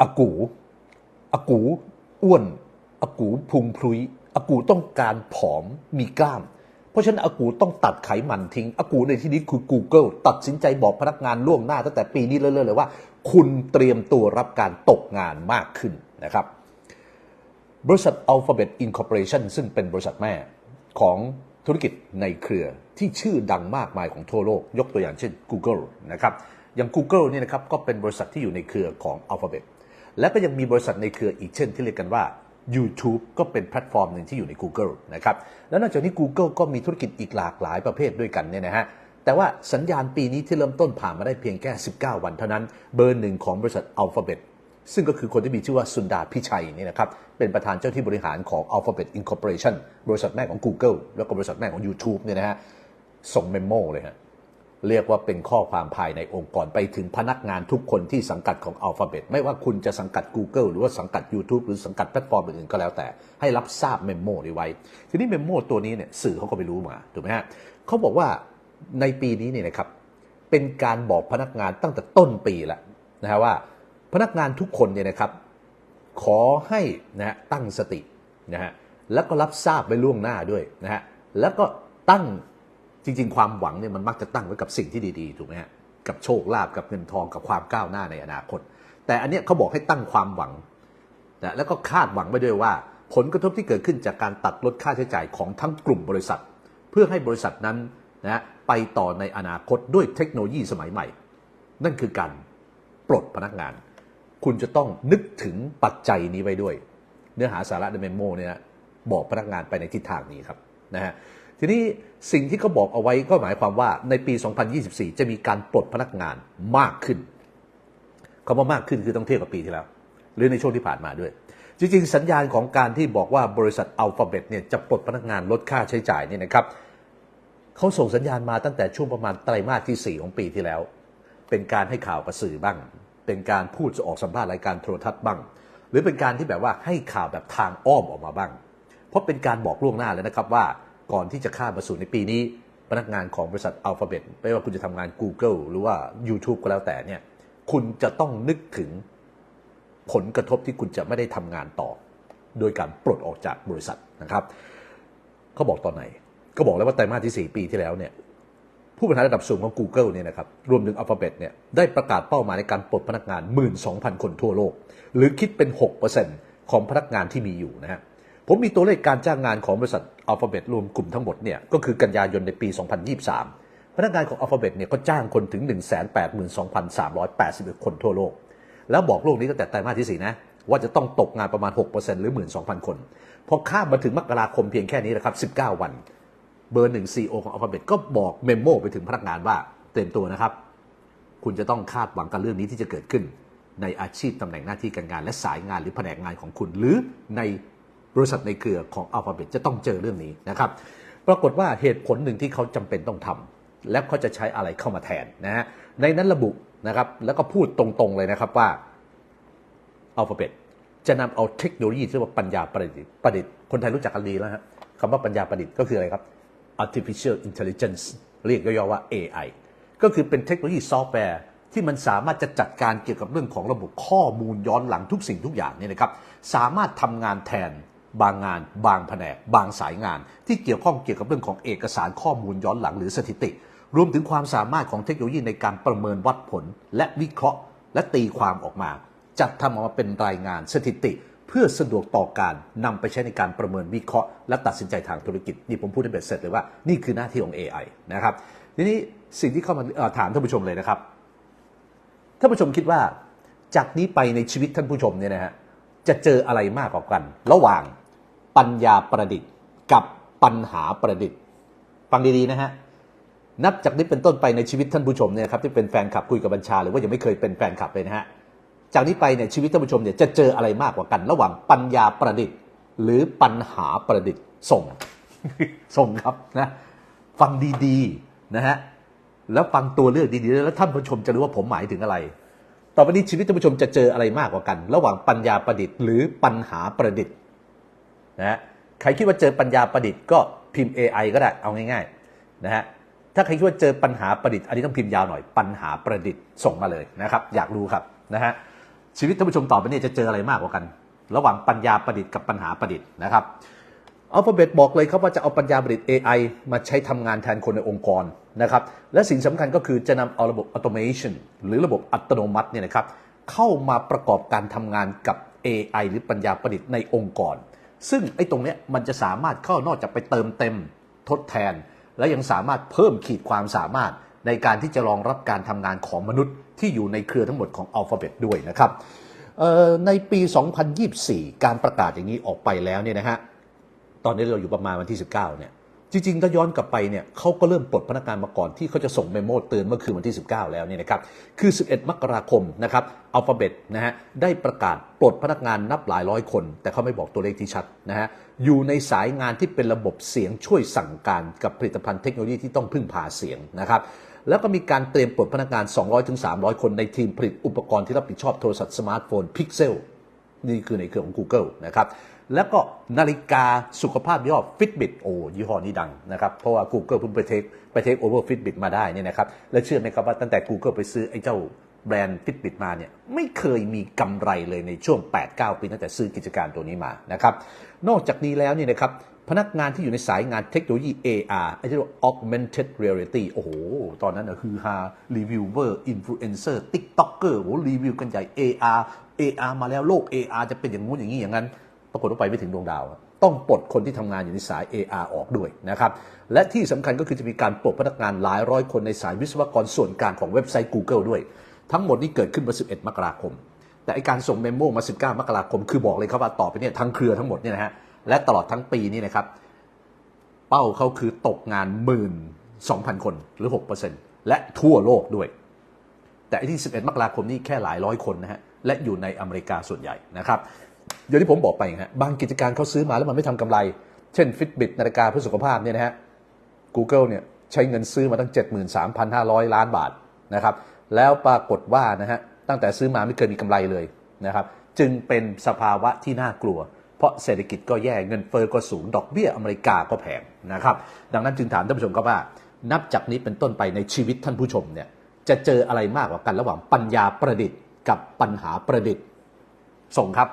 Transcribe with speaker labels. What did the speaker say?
Speaker 1: อากูอากูอ้วนอากูพุงพลุยอากูต้องการผอมมีกล้าม เพราะฉะนั้นอากูต้องตัดไขมันทิ้งอากูในที่นี้คือ Google ตัดสินใจบอกพนักงานล่วงหน้าตั้งแต่ปีนี้เรื่อยๆเลยว่า คุณเตรียมตัวรับการตกงานมากขึ้นนะครับ บริษัท Alphabet Incorporation ซึ่งเป็นบริษัทแม่ของธุรกิจในเครือที่ชื่อดังมากมายของทั่วโลก ยกตัวอย่างเช่น Google นะครับอย่าง Google เนี่ยนะครับก็เป็นบริษัทที่อยู่ในเครือของ Alphabet และก็ยังมีบริษัทในเครืออีกเช่นที่เรียกกันว่า YouTube ก็เป็นแพลตฟอร์มหนึ่งที่อยู่ใน Google นะครับ แล้วนอกจากนี้ Google ก็มีธุรกิจอีกหลากหลายประเภทด้วยกันเนี่ยนะฮะ แต่ว่าสัญญาณปีนี้ที่เริ่มต้นผ่านมาได้เพียงแค่ 19 วันเท่านั้น เบอร์หนึ่งของบริษัท Alphabet ซึ่งก็คือคนที่มีชื่อว่าสุนดาพิชัยนี่นะครับ เป็นประธานเจ้าที่บริหารของ Alphabet Incorporation บริษัทแม่ของ Google แล้วก็บริษัทแม่ของ YouTube เนี่ยนะฮะ ส่งเมมโมเลยฮะ เรียกว่าเป็นข้อความภายในองค์กรไปถึงพนักงานทุกคนที่สังกัดของ Alphabet ไม่ว่าคุณจะสังกัด Google หรือว่าสังกัด YouTube หรือสังกัดแพลตฟอร์มอื่นๆก็แล้วแต่ ให้รับทราบเมมโมนี้ไว้ ทีนี้เมมโมตัวนี้เนี่ยสื่อเขาก็ไปรู้มาถูกไหมฮะเขาบอกว่าในปีนี้เนี่ยนะครับเป็นการบอกพนักงานตั้งแต่ต้นปีแล้วนะฮะว่าพนักงานทุกคนเนี่ยนะครับ ขอให้นะฮะตั้งสตินะฮะแล้วก็รับทราบไปล่วงหน้าด้วยนะฮะแล้วก็ตั้ง จริง ๆ ความหวังเนี่ยมันมักจะตั้งไว้กับสิ่งที่ดีๆถูกไหมฮะกับโชคลาภกับเงินทองกับความก้าวหน้าในอนาคต แต่อันเนี้ยเขาบอกให้ตั้งความหวังนะแล้วก็คาดหวังไปด้วยว่า ผลกระทบที่เกิดขึ้นจากการตัดลดค่าใช้จ่ายของทั้งกลุ่มบริษัท เพื่อให้บริษัทนั้นนะไปต่อในอนาคตด้วยเทคโนโลยีสมัยใหม่ นั่นคือการปลดพนักงาน คุณจะต้องนึกถึงปัจจัยนี้ไว้ด้วย เนื้อหาสาระในเมมโมเนี่ยบอกพนักงานไปในทิศทางนี้ครับนะฮะ ทีนี้สิ่งที่เขาบอกเอาไว้ก็หมายความว่าในปี 2024 จะมีการปลดพนักงานมากขึ้นคำว่ามากขึ้นคือต้องเทียบกับปีที่แล้ว หรือในช่วงที่ผ่านมาด้วย จริง ๆ สัญญาณของการที่บอกว่าบริษัทอัลฟาเบตเนี่ยจะปลดพนักงานลดค่าใช้จ่ายเนี่ยนะครับเขาส่งสัญญาณมาตั้งแต่ช่วงประมาณไตรมาสที่ 4 ของปีที่แล้ว เป็นการให้ข่าวกับสื่อบ้าง เป็นการพูดออกสัมภาษณ์รายการโทรทัศน์บ้าง หรือเป็นการที่แบบว่าให้ข่าวแบบทางอ้อมออกมาบ้าง เพราะเป็นการบอกล่วงหน้าเลยนะครับว่า ก่อนที่จะข้ามมาสู่ในปีนี้ พนักงานของบริษัทอัลฟาเบตไม่ว่าคุณจะทำงาน Google หรือว่า YouTube ก็แล้วแต่เนี่ยคุณจะต้องนึกถึงผลกระทบที่คุณจะไม่ได้ทำงานต่อ โดยการปลดออกจากบริษัทนะครับเขาบอกตอนไหน ก็บอกแล้วว่าไตรมาสที่ 4 ปีที่แล้วเนี่ยผู้บริหารระดับสูงของ Google เนี่ยนะครับรวมถึง Alphabet เนี่ยได้ประกาศเป้าหมายในการปลดพนักงาน 12,000 คนทั่วโลก หรือคิดเป็น 6%ของพนักงานที่มีอยู่นะฮะ ผมมีตัวเลขการจ้างงานของบริษัท Alphabet รวมกลุ่มทั้งหมดเนี่ยก็คือกันยายนในปี 2023 พนักงานของ Alphabet เนี่ยก็จ้างคนถึง 182,381 คนทั่วโลก แล้วบอกโลกนี้ตั้งแต่ไตรมาสที่ 4 นะ ว่าจะต้องตกงานประมาณ 6%หรือ 12,000 คน พอข้ามมาถึงมกราคมเพียงแค่นี้นะครับ 19 วันเบอร์หนึ่งซีอของ Alphabet ก็บอกเมมโมไปถึงพนักงานว่าเตรียมตัวนะครับ คุณจะต้องคาดหวังกับเรื่องนี้ที่จะเกิดขึ้น ในอาชีพตำแหน่งหน้าที่การงาน และสายงานหรือแผนกงานของคุณ หรือใน บริษัทในเครือของ Alphabet จะต้องเจอเรื่องนี้นะครับ ปรากฏว่าเหตุผลหนึ่งที่เขาจำเป็นต้องทำและเขาจะใช้อะไรเข้ามาแทนนะฮะในนั้นระบุนะครับแล้วก็พูดตรงๆเลยนะครับว่า Alphabet จะนำเอาเทคโนโลยีที่เรียกว่าปัญญาประดิษฐ์ประดิษฐ์คนไทยรู้จักกันดีแล้วฮะคำว่าปัญญาประดิษฐ์ก็คืออะไรครับ artificial intelligence เรียกย่อๆว่า AI ก็คือเป็นเทคโนโลยีซอฟต์แวร์ที่มันสามารถจะจัดการเกี่ยวกับเรื่องของระบบข้อมูลย้อนหลังทุกสิ่งทุกอย่างเนี่ยนะครับ สามารถทำงานแทน บางงาน บางแผนก บางสายงาน ที่เกี่ยวข้องเกี่ยวกับเรื่องของเอกสารข้อมูลย้อนหลังหรือสถิติ รวมถึงความสามารถของเทคโนโลยีในการประเมินวัดผล และวิเคราะห์ และตีความออกมา จัดทำออกมาเป็นรายงานสถิติ เพื่อสะดวกต่อการนำไปใช้ในการประเมินวิเคราะห์ และตัดสินใจทางธุรกิจนี่ผมพูดได้เบ็ดเสร็จเลยว่านี่คือหน้าที่ของ AI นะครับทีนี้สิ่งที่เข้ามาถามท่านผู้ชมเลยนะครับท่านผู้ชมคิดว่าจากนี้ไปในชีวิตท่านผู้ชมเนี่ยนะฮะจะเจออะไรมากกว่ากัน ระหว่าง ปัญญาประดิษฐ์ กับปัญหาประดิษฐ์ ฟังดีๆนะฮะนับจากนี้เป็นต้นไปในชีวิตท่านผู้ชมเนี่ยครับที่เป็นแฟนคลับคุยกับบัญชาหรือว่ายังไม่เคยเป็นแฟนคลับเลยนะฮะจากนี้ไปเนี่ยชีวิตท่านผู้ชมเนี่ยจะเจออะไรมากกว่ากัน ระหว่างปัญญาประดิษฐ์ หรือปัญหาประดิษฐ์ส่ง ส่งครับนะฟังดีๆนะฮะแล้วฟังตัวเลือกดีๆแล้วท่านผู้ชมจะรู้ว่าผมหมายถึงอะไร ต่อไปนี้ชีวิตท่านผู้ชมจะเจออะไรมากกว่ากัน ระหว่างปัญญาประดิษฐ์ หรือปัญหาประดิษฐ์ นะฮะใครคิดว่าเจอปัญญาประดิษฐ์ก็พิมพ์ AI ก็ได้เอาง่ายๆนะฮะถ้าใครคิดว่าเจอปัญหาประดิษฐ์อันนี้ต้องพิมพ์ยาวหน่อยปัญหาประดิษฐ์ส่งมาเลยนะครับ อยากรู้ครับนะฮะชีวิตท่านผู้ชมต่อไปนี่ยจะเจออะไรมากกว่ากัน ระหว่างปัญญาประดิษฐ์กับปัญหาประดิษฐ์นะครับอัลฟาเบตบอกเลยครับว่าจะเอาปัญญาประดิษฐ์ AI มาใช้ทำงานแทนคนในองค์กรนะครับและสิ่งสำคัญก็คือจะนำเอาระบบ automation หรือระบบอัตโนมัติเนี่ยนะครับเข้ามาประกอบการทำงานกับ AI หรือปัญญาประดิษฐ์ในองค์กร ซึ่งไอ้ตรงเนี้ยมันจะสามารถเข้านอกจากไปเติมเต็มทดแทน และยังสามารถเพิ่มขีดความสามารถในการที่จะรองรับการทำงานของมนุษย์ที่อยู่ในเครือทั้งหมดของ Alphabet ด้วยนะครับในปี 2024 การประกาศอย่างนี้ออกไปแล้วเนี่ยนะฮะตอนนี้เราอยู่ประมาณวันที่ 19เนี่ย จริงๆ ถ้าย้อนกลับไปเนี่ยเขาก็เริ่มปลดพนักงานมาก่อนที่เขาจะส่งเมมโมเตือนเมื่อคืนวันที่ 19 แล้วเนี่ยนะครับคือ 11 มกราคมนะครับอัลฟาเบตนะฮะได้ประกาศปลดพนักงานนับหลายร้อยคน แต่เขาไม่บอกตัวเลขที่ชัดนะฮะอยู่ในสายงานที่เป็นระบบเสียงช่วยสั่งการกับผลิตภัณฑ์เทคโนโลยีที่ต้องพึ่งพาเสียงนะครับแล้วก็มีการเตรียมปลดพนักงาน 200-300 คนในทีมผลิตอุปกรณ์ที่รับผิดชอบโทรศัพท์สมาร์ทโฟน Pixel นี่คือในเครือของ Google นะครับ แล้วก็นาฬิกาสุขภาพยี่ห้อ Fitbit โอ้ยี่ห้อนี้ดังนะครับ เพราะว่า Google เพิ่งไปเทคไปเทคโอเวอร์ Fitbit มาได้เนี่ยนะครับ และเชื่อไหมครับว่าตั้งแต่ Google ไปซื้อไอ้เจ้าแบรนด์ Fitbit มาเนี่ยไม่เคยมีกำไรเลยในช่วง 8-9 ปีตั้งแต่ซื้อกิจการตัวนี้มานะครับ นอกจากนี้แล้วเนี่ยนะครับพนักงานที่อยู่ในสายงานเทคโนโลยี AR ไอ้ที่เรียกว่า augmented reality โอ้โห ตอนนั้นนะคือฮารีวิวเวอร์อินฟลูเอนเซอร์ติ๊กต็อกเกอร์โอ้รีวิวกันใหญ่ AR AR มาแล้วโลก AR จะเป็นอย่างงู้นอย่างนี้อย่างนั้น ปรากฏว่าไปไม่ถึงดวงดาว ต้องปลดคนที่ทำงานอยู่ในสาย AR ออกด้วยนะครับ และที่สำคัญก็คือจะมีการปลดพนักงานหลายร้อยคนในสายวิศวกรส่วนกลางของเว็บไซต์ Google ด้วย ทั้งหมดนี้เกิดขึ้นมา11 มกราคม แต่ไอการส่งเมมโมมา 19 มกราคม คือบอกเลยครับว่าต่อไปเนี่ยทั้งเครือทั้งหมดเนี่ยนะฮะ และตลอดทั้งปีนี้นะครับ เป้าเขาคือตกงาน12,000 คนหรือ 6%และทั่วโลกด้วย แต่ที่ 11 มกราคมนี่แค่หลายร้อยคนนะฮะ และอยู่ในอเมริกาส่วนใหญ่นะครับ เดี๋ยวที่ผมบอกไปฮะบางกิจการเขาซื้อมาแล้วมันไม่ทำกำไร เช่น Fitbit นาฬิกาเพื่อสุขภาพเนี่ยนะฮะ Google เนี่ยใช้เงินซื้อมาตั้ง 73,500 ล้านบาทนะครับแล้วปรากฏว่านะฮะตั้งแต่ซื้อมาไม่เคยมีกำไรเลยนะครับจึงเป็นสภาวะที่น่ากลัว เพราะเศรษฐกิจก็แย่เงินเฟ้อก็สูงดอกเบี้ยอเมริกาก็แพงนะครับดังนั้นจึงถามท่านผู้ชมครับว่า นับจากนี้เป็นต้นไปในชีวิตท่านผู้ชมเนี่ยจะเจออะไรมากกว่ากันระหว่างปัญญาประดิษฐ์ กับปัญหาประดิษฐ์ส่งครับ